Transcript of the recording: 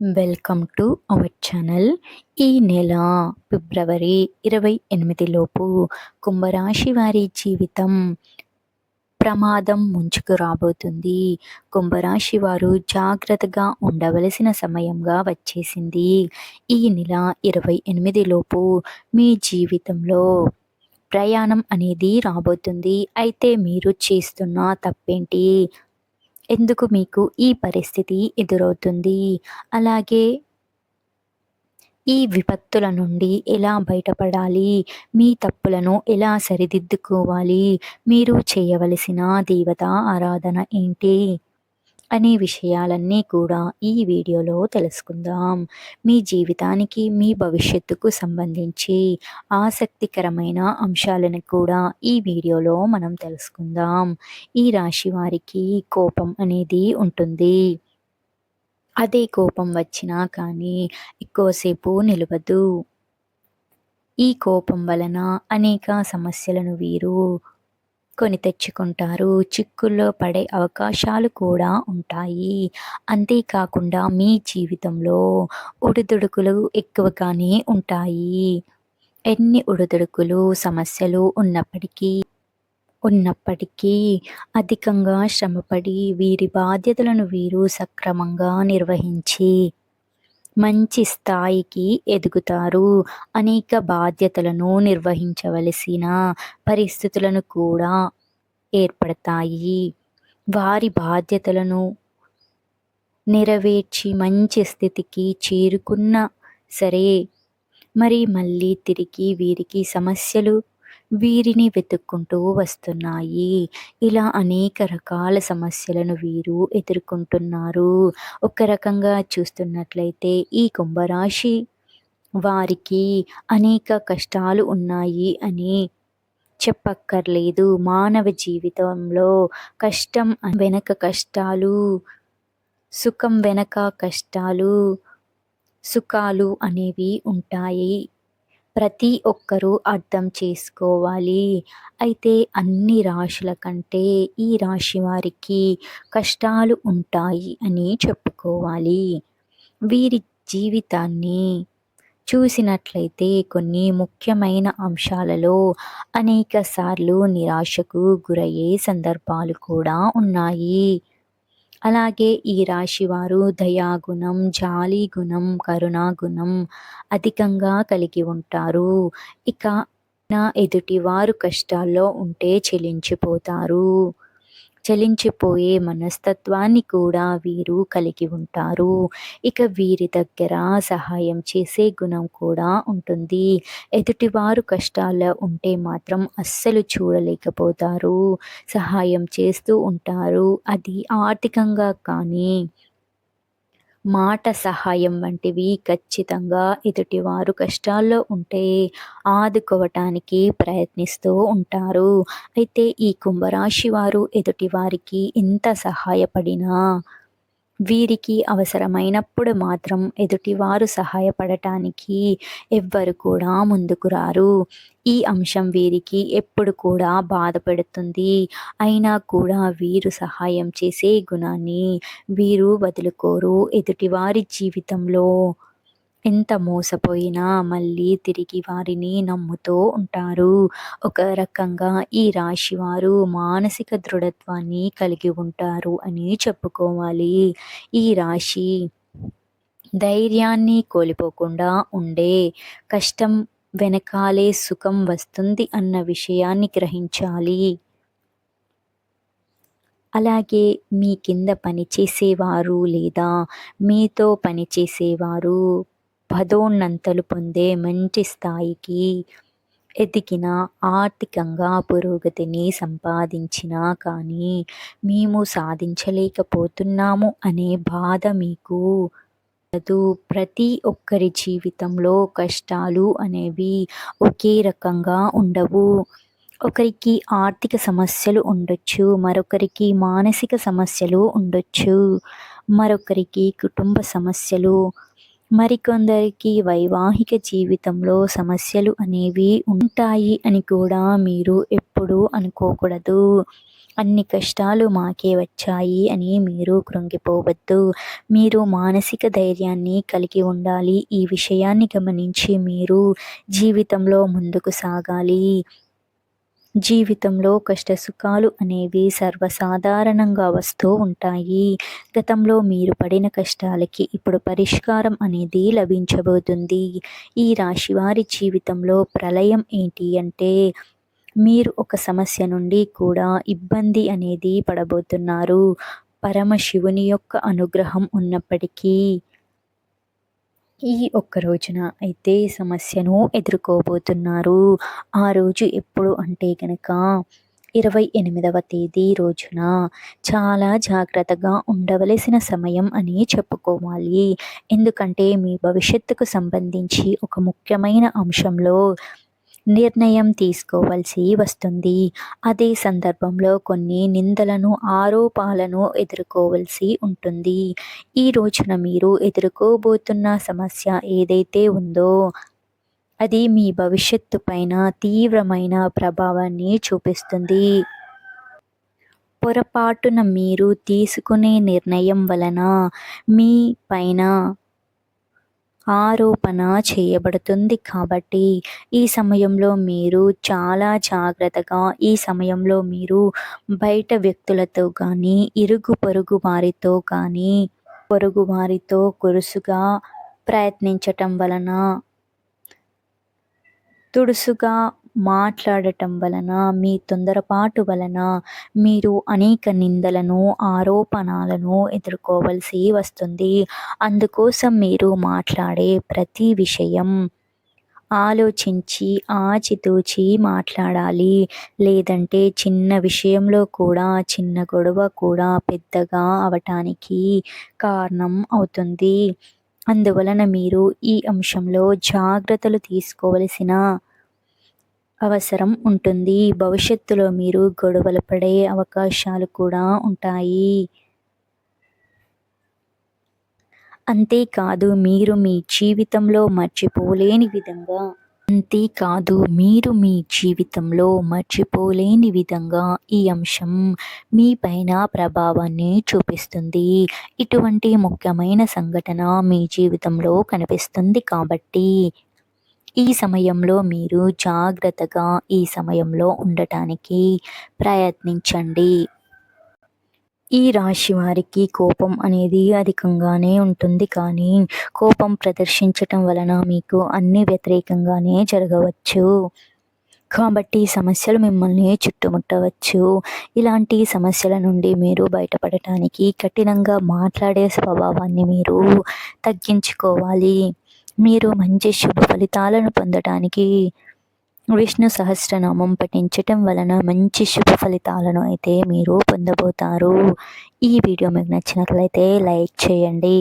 Welcome to our channel. ఈ నెల ఫిబ్రవరి ఇరవై ఎనిమిదిలోపు కుంభరాశి వారి జీవితం ప్రమాదం ముంచుకు రాబోతుంది. కుంభరాశి వారు జాగ్రత్తగా ఉండవలసిన సమయంగా వచ్చేసింది. ఈ నెల ఇరవై ఎనిమిదిలోపు మీ జీవితంలో ప్రయాణం అనేది రాబోతుంది. అయితే మీరు చేస్తున్న తప్పేంటి? ఎందుకు మీకు ఈ పరిస్థితి ఎదురవుతుంది? అలాగే ఈ విపత్తుల నుండి ఎలా బయటపడాలి? మీ తప్పులను ఎలా సరిదిద్దుకోవాలి? మీరు చేయవలసిన దేవత ఆరాధన ఏంటి? అనే విషయాలన్నీ కూడా ఈ వీడియోలో తెలుసుకుందాం. మీ జీవితానికి మీ భవిష్యత్తుకు సంబంధించి ఆసక్తికరమైన అంశాలను కూడా ఈ వీడియోలో మనం తెలుసుకుందాం. ఈ రాశి వారికి కోపం అనేది ఉంటుంది. అదే కోపం వచ్చినా కానీ ఎక్కువసేపు నిలవదు ఈ కోపం వలన అనేక సమస్యలను వీరు కొని తెచ్చుకుంటారు. చిక్కుల్లో పడే అవకాశాలు కూడా ఉంటాయి. అంతేకాకుండా మీ జీవితంలో ఒడిదుడుకులు ఎక్కువగానే ఉంటాయి. ఎన్ని ఒడిదుడుకులు సమస్యలు ఉన్నప్పటికీ ఉన్నప్పటికీ అధికంగా శ్రమపడి వీరి బాధ్యతలను వీరు సక్రమంగా నిర్వహించి మంచి స్థాయికి ఎదుగుతారు. అనేక బాధ్యతలను నిర్వహించవలసిన పరిస్థితులను కూడా ఏర్పడతాయి. వారి బాధ్యతలను నెరవేర్చి మంచి స్థితికి చేరుకున్న సరే మరి మళ్ళీ తిరిగి వీరికి సమస్యలు వీరిని వెతుక్కుంటూ వస్తున్నాయి. ఇలా అనేక రకాల సమస్యలను వీరు ఎదుర్కొంటున్నారు. ఒక రకంగా చూస్తున్నట్లయితే ఈ కుంభరాశి వారికి అనేక కష్టాలు ఉన్నాయి అని చెప్పక్కర్లేదు. మానవ జీవితంలో కష్టం వెనక కష్టాలు సుఖం వెనక కష్టాలు సుఖాలు అనేవి ఉంటాయి. ప్రతి ఒక్కరూ అర్థం చేసుకోవాలి. అయితే అన్ని రాశుల కంటే ఈ రాశి వారికి కష్టాలు ఉంటాయి అని చెప్పుకోవాలి. వీరి జీవితాన్ని చూసినట్లయితే కొన్ని ముఖ్యమైన అంశాలలో అనేక సార్లు నిరాశకు గురయ్యే సందర్భాలు కూడా ఉన్నాయి. అలాగే ఈ రాశి వారు దయాగుణం జాలి గుణం కరుణాగుణం అధికంగా కలిగి ఉంటారు. ఇక నా ఎదుటివారు కష్టాల్లో ఉంటే చెలించిపోతారు. చలించిపోయే మనస్తత్వాన్ని కూడా వీరు కలిగి ఉంటారు. ఇక వీరి దగ్గర సహాయం చేసే గుణం కూడా ఉంటుంది. ఎదుటివారు కష్టాల్లో ఉంటే మాత్రం అస్సలు చూడలేకపోతారు. సహాయం చేస్తూ ఉంటారు. అది ఆర్థికంగా కానీ మాట సహాయం వంటివి ఖచ్చితంగా ఎదుటివారు కష్టాల్లో ఉంటే ఆదుకోవటానికి ప్రయత్నిస్తూ ఉంటారు. అయితే ఈ కుంభరాశి వారు ఎదుటివారికి ఎంత సహాయపడినా వీరికి అవసరమైనప్పుడు మాత్రం ఎదుటివారు సహాయపడటానికి ఎవ్వరు కూడా ముందుకు రారు. ఈ అంశం వీరికి ఎప్పుడు కూడా బాధపడుతుంది. అయినా కూడా వీరు సహాయం చేసే గుణాన్ని వీరు వదులుకోరు. ఎదుటివారి జీవితంలో ఎంత మోసపోయినా మళ్ళీ తిరిగి వారిని నమ్ముతూ ఉంటారు. ఒక రకంగా ఈ రాశి వారు మానసిక దృఢత్వాన్ని కలిగి ఉంటారు అని చెప్పుకోవాలి. ఈ రాశి ధైర్యాన్ని కోల్పోకుండా ఉండే కష్టం వెనకాలే సుఖం వస్తుంది అన్న విషయాన్ని గ్రహించాలి. అలాగే మీ కింద పనిచేసేవారు లేదా మీతో పనిచేసేవారు పదోన్నంతలు పొందే మంచి స్థాయికి ఎదిగిన ఆర్థికంగా పురోగతిని సంపాదించినా కానీ మేము సాధించలేకపోతున్నాము అనే బాధ మీకు ప్రతి ఒక్కరి జీవితంలో కష్టాలు అనేవి ఒకే రకంగా ఉండవు. ఒకరికి ఆర్థిక సమస్యలు ఉండొచ్చు మరొకరికి మానసిక సమస్యలు ఉండొచ్చు. మరొకరికి కుటుంబ సమస్యలు మరికొందరికి వైవాహిక జీవితంలో సమస్యలు అనేవి ఉంటాయి అని కూడా మీరు ఎప్పుడూ అనుకోకూడదు. అన్ని కష్టాలు మాకే వచ్చాయి అని మీరు కృంగిపోవద్దు. మీరు మానసిక ధైర్యాన్ని కలిగి ఉండాలి. ఈ విషయాన్ని గమనించి మీరు జీవితంలో ముందుకు సాగాలి. జీవితంలో కష్టసుఖాలు అనేవి సర్వసాధారణంగా వస్తూ ఉంటాయి. గతంలో మీరు పడిన కష్టాలకి ఇప్పుడు పరిష్కారం అనేది లభించబోతుంది. ఈ రాశి వారి జీవితంలో ప్రళయం ఏంటి అంటే మీరు ఒక సమస్య నుండి కూడా ఇబ్బంది అనేది పడబోతున్నారు. పరమశివుని యొక్క అనుగ్రహం ఉన్నప్పటికీ ఈ ఒక్క రోజున అయితే సమస్యను ఎదుర్కోబోతున్నారు. ఆ రోజు ఎప్పుడు అంటే కనుక ఇరవై ఎనిమిదవ తేదీ రోజున చాలా జాగ్రత్తగా ఉండవలసిన సమయం అని చెప్పుకోవాలి. ఎందుకంటే మీ భవిష్యత్తుకు సంబంధించి ఒక ముఖ్యమైన అంశంలో నిర్ణయం తీసుకోవాల్సి వస్తుంది. అదే సందర్భంలో కొన్ని నిందలను ఆరోపాలను ఎదుర్కోవలసి ఉంటుంది. ఈ రోజున మీరు ఎదుర్కోబోతున్న సమస్య ఏదైతే ఉందో అది మీ భవిష్యత్తు పైన తీవ్రమైన ప్రభావాన్ని చూపిస్తుంది. పొరపాటున మీరు తీసుకునే నిర్ణయం వలన మీ పైన ఆరోపణ చేయబడుతుంది. కాబట్టి ఈ సమయంలో మీరు చాలా జాగ్రత్తగా ఈ సమయంలో మీరు బయట వ్యక్తులతో కానీ ఇరుగు పొరుగు వారితో కానీ పొరుగు వారితో కురుసుగా ప్రయత్నించటం వలన తుడుసుగా మాట్లాడటం వలన మీ తొందరపాటు వలన మీరు అనేక నిందలను ఆరోపణలను ఎదుర్కోవలసి వస్తుంది. అందుకోసం మీరు మాట్లాడే ప్రతి విషయం ఆలోచించి ఆచితూచి మాట్లాడాలి. లేదంటే చిన్న విషయంలో కూడా చిన్న గొడవ కూడా పెద్దగా అవటానికి కారణం అవుతుంది. అందువలన మీరు ఈ అంశంలో జాగ్రత్తలు తీసుకోవలసిన అవసరం ఉంటుంది. భవిష్యత్తులో మీరు గొడవలు పడే అవకాశాలు కూడా ఉంటాయి. అంతేకాదు మీరు మీ జీవితంలో మర్చిపోలేని విధంగా అంతేకాదు మీరు మీ జీవితంలో మర్చిపోలేని విధంగా ఈ అంశం మీ పైన ప్రభావాన్ని చూపిస్తుంది. ఇటువంటి ముఖ్యమైన సంఘటన మీ జీవితంలో కనిపిస్తుంది కాబట్టి ఈ సమయంలో మీరు జాగ్రత్తగా ఈ సమయంలో ఉండటానికి ప్రయత్నించండి. ఈ రాశి వారికి కోపం అనేది అధికంగానే ఉంటుంది. కానీ కోపం ప్రదర్శించటం వలన మీకు అన్ని వ్యతిరేకంగానే జరగవచ్చు. కాబట్టి సమస్యలు మిమ్మల్ని చుట్టుముట్టవచ్చు. ఇలాంటి సమస్యల నుండి మీరు బయటపడటానికి కఠినంగా మాట్లాడే స్వభావాన్ని మీరు తగ్గించుకోవాలి. మీరు మంచి శుభ ఫలితాలను పొందటానికి విష్ణు సహస్రనామం పఠించటం వలన మంచి శుభ ఫలితాలను అయితే మీరు పొందబోతారు. ఈ వీడియో మీకు నచ్చినట్లయితే లైక్ చేయండి.